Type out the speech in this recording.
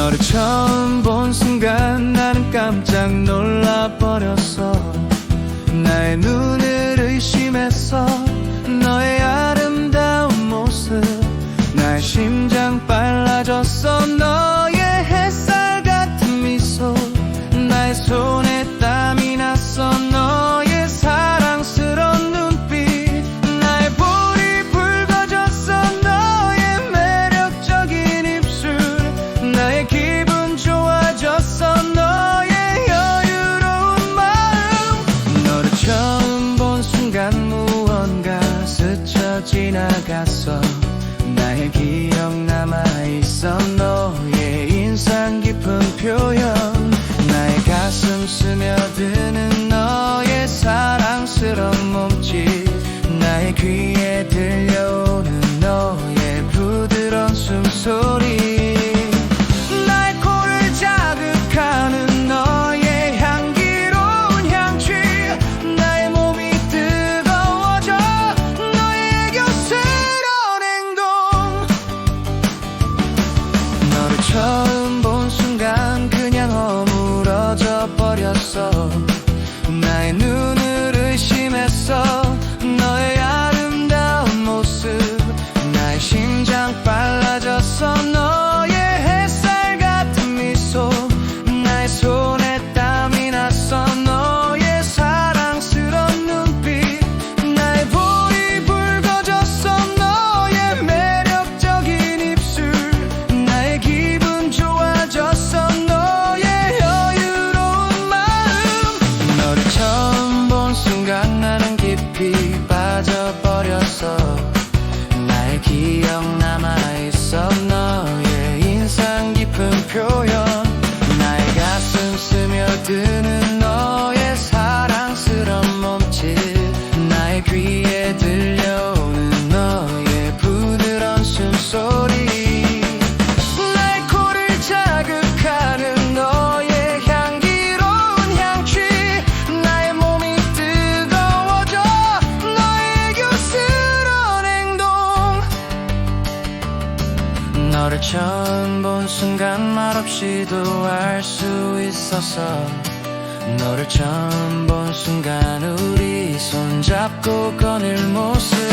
너를 처음 본 순간 나는 깜짝 놀라버렸어. 나의 눈 항상 너의 인상 깊은 표현. 처음 본 순간 그냥 허물어져 버렸어. 사라져버렸어. 나의 기억 남아있어. 너의 인상 깊은 표현. 나의 가슴 스며든 너를 처음 본 순간 말없이도 알 수 있었어 너를 처음 본 순간 우리 손잡고 거닐 모습